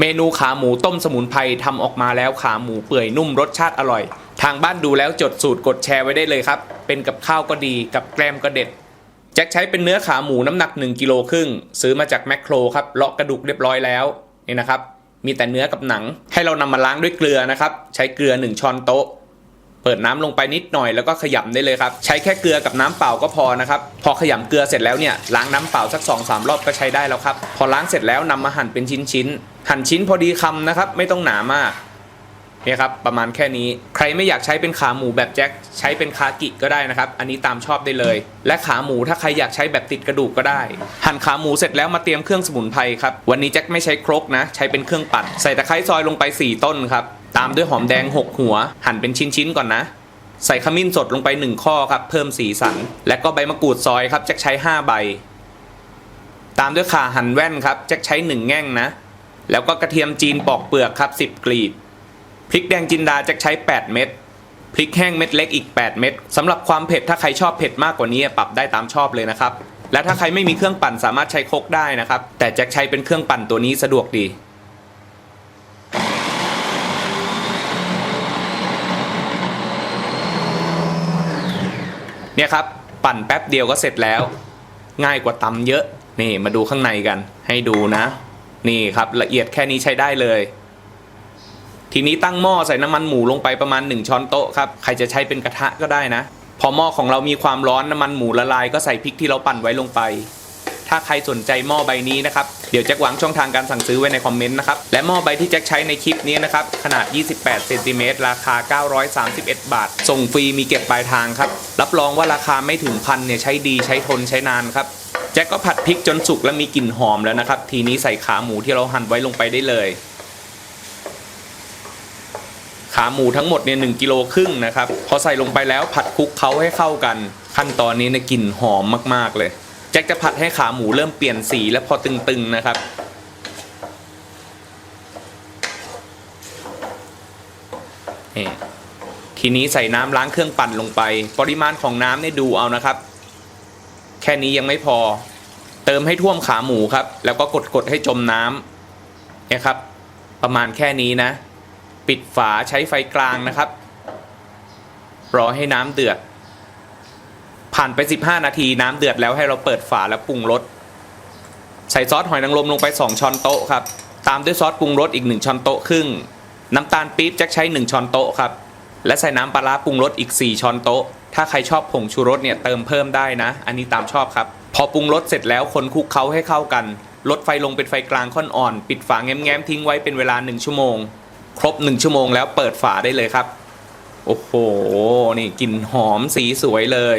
เมนูขาหมูต้มสมุนไพรทำออกมาแล้วขาหมูเปื่อยนุ่มรสชาติอร่อย ทางบ้านดูแล้วจดสูตรกดแชร์ไว้ได้เลยครับ เป็นกับข้าวก็ดีกับแกล้มก็เด็ดแจ็คใช้เป็นเนื้อขาหมูน้ำหนัก 1กิโลครึ่งซื้อมาจากแมคโครครับเลาะกระดูกเรียบร้อยแล้วนี่นะครับ มีแต่เนื้อกับหนัง ให้เรานำมาล้างด้วยเกลือนะครับ ใช้เกลือ 1 ช้อนโต๊ะ เปิดน้ำลงไปนิดหน่อยแล้วก็ขยำได้เลยครับ ใช้แค่เกลือกับน้ำเปล่าก็พอนะครับพอขยำเกลือเสร็จแล้วเนี่ยล้างน้ำเปล่าสัก2อสรอบก็ใช้ได้แล้วครับ พอล้างเสร็จแล้วนำมาหั่นเป็นชิ้นๆหั่นชิ้นพอดีคำนะครับ ไม่ต้องหนามากเนี่ยครับประมาณแค่นี้ใครไม่อยากใช้เป็นขาหมูแบบแจ็คใช้เป็นคากิก็ได้นะครับ อันนี้ตามชอบได้เลย และขาหมูถ้าใครอยากใช้แบบติดกระดูกก็ได้ หั่นขาหมูเสร็จแล้วมาเตรียมเครื่องสมุนไพรครับวันนี้แจ็คไม่ใช้ครกนะ ใช้เป็นเครื่องปั่นใส่ตะไคร้ซอยลงไป 4 ต้นครับ ตามด้วยหอมแดง 6 หัว หั่นเป็นชิ้นๆก่อนนะ ใส่ขมิ้นสดลงไป 1 ข้อครับ เพิ่มสีสัน และก็ใบมะกรูดซอยครับแจ็คใช้ 5 ใบ ตามด้วยข่าหั่นแว่นครับแจ็คใช้ 1 แง่งนะ แล้วก็กระเทียมจีนปอกเปลือกครับ 10 กลีบพริกแดงจินดาแจ็คใช้ 8 เม็ดพริกแห้งเม็ดเล็กอีก 8 เม็ดสำหรับความเผ็ดถ้าใครชอบเผ็ดมากกว่านี้ปรับได้ตามชอบเลยนะครับและถ้าใครไม่มีเครื่องปั่นสามารถใช้คกได้นะครับ แต่แจ็คใช้เป็นเครื่องปั่นตัวนี้สะดวกดี เนี่ยครับปั่นแป๊บเดียวก็เสร็จแล้ว ง่ายกว่าตำเยอะนี่มาดูข้างในกันให้ดูนะ นี่ครับละเอียดแค่นี้ใช้ได้เลย ทีนี้ตั้งหม้อใส่น้ำมันหมูลงไปประมาณ 1 ช้อนโต๊ะครับใครจะใช้เป็นกระทะก็ได้นะ พอหม้อของเรามีความร้อนน้ำมันหมูละลายก็ใส่พริกที่เราปั่นไว้ลงไป ถ้าใครสนใจหม้อใบนี้นะครับ เดี๋ยวแจ็ควางช่องทางการสั่งซื้อไว้ในคอมเมนต์นะครับ และหม้อใบที่แจ็คใช้ในคลิปนี้นะครับ ขนาด 28เซนติเมตรราคา 931 บาท ส่งฟรีมีเก็บปลายทางครับ รับรองว่าราคาไม่ถึงพันเนี่ยใช้ดีใช้ทนใช้นานครับแจ็คก็ผัดพริกจนสุกและมีกลิ่นหอมแล้วนะครับ ทีนี้ใส่ขาหมูที่เราหั่นไว้ลงไปได้เลย ขาหมูทั้งหมดเนี่ยหกิโลครึ่งนะครับ พอใส่ลงไปแล้วผัดคลุกเคล้าให้เข้ากัน ขั้นตอนนี้เนี่ยกลิ่นหอมมากๆเลย แจ็คจะผัดให้ขาหมูเริ่มเปลี่ยนสีและพอตึงๆนะครับ นี่ทีนี้ใส่น้ำล้างเครื่องปั่นลงไป ปริมาณของน้ำเนี่ยดูเอานะครับ แค่นี้ยังไม่พอ เติมให้ท่วมขาหมูครับ แล้วก็กดๆให้จมน้ำเนี่ยครับ ประมาณแค่นี้นะ ปิดฝาใช้ไฟกลางนะครับ รอให้น้ำเดือด ผ่านไป 15 นาทีน้ำเดือดแล้วให้เราเปิดฝาแล้วปรุงรสใส่ซอสหอยนางรมลงไป 2 ช้อนโต๊ะครับ ตามด้วยซอสปรุงรสอีก 1 ช้อนโต๊ะครึ่ง น้ำตาลปี๊บแจ็คใช้ 1 ช้อนโต๊ะครับ และใส่น้ำปลาร้าปรุงรสอีก 4 ช้อนโต๊ะ ถ้าใครชอบผงชูรสเนี่ยเติมเพิ่มได้นะ อันนี้ตามชอบครับ พอปรุงรสเสร็จแล้วคนคลุกเคล้าให้เข้ากัน ลดไฟลงเป็นไฟกลางค่อนอ่อน ปิดฝาแง้มๆทิ้งไว้เป็นเวลา 1 ชั่วโมง ครบ 1 ชั่วโมงแล้วเปิดฝาได้เลยครับ โอ้โห นี่กลิ่นหอมสีสวยเลย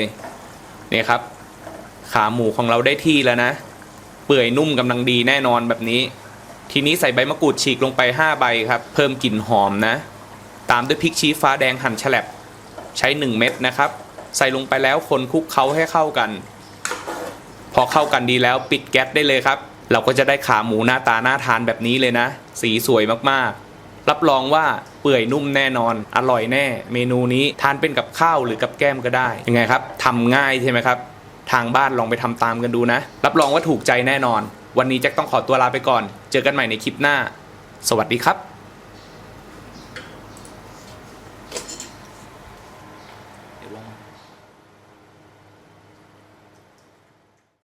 นี่ครับ ขาหมูของเราได้ที่แล้วนะ เปื่อยนุ่มกำลังดีแน่นอนแบบนี้ ทีนี้ใส่ใบมะกรูดฉีกลงไป 5 ใบครับ เพิ่มกลิ่นหอมนะ ตามด้วยพริกชี้ฟ้าแดงหั่นแฉลบใช้ 1 เม็ดนะครับ ใส่ลงไปแล้วคนคลุกเคล้าให้เข้ากัน พอเข้ากันดีแล้วปิดแก๊สได้เลยครับ เราก็จะได้ขาหมูหน้าตาน่าทานแบบนี้เลยนะ สีสวยมากๆ รับรองว่าเปื่อยนุ่มแน่นอน อร่อยแน่ เมนูนี้ทานเป็นกับข้าวหรือกับแก้มก็ได้ยังไงครับทำง่ายใช่ไหมครับ ทางบ้านลองไปทำตามกันดูนะ รับรองว่าถูกใจแน่นอน วันนี้แจ็คต้องขอตัวลาไปก่อน เจอกันใหม่ในคลิปหน้า สวัสดีครับเดี๋ยวลง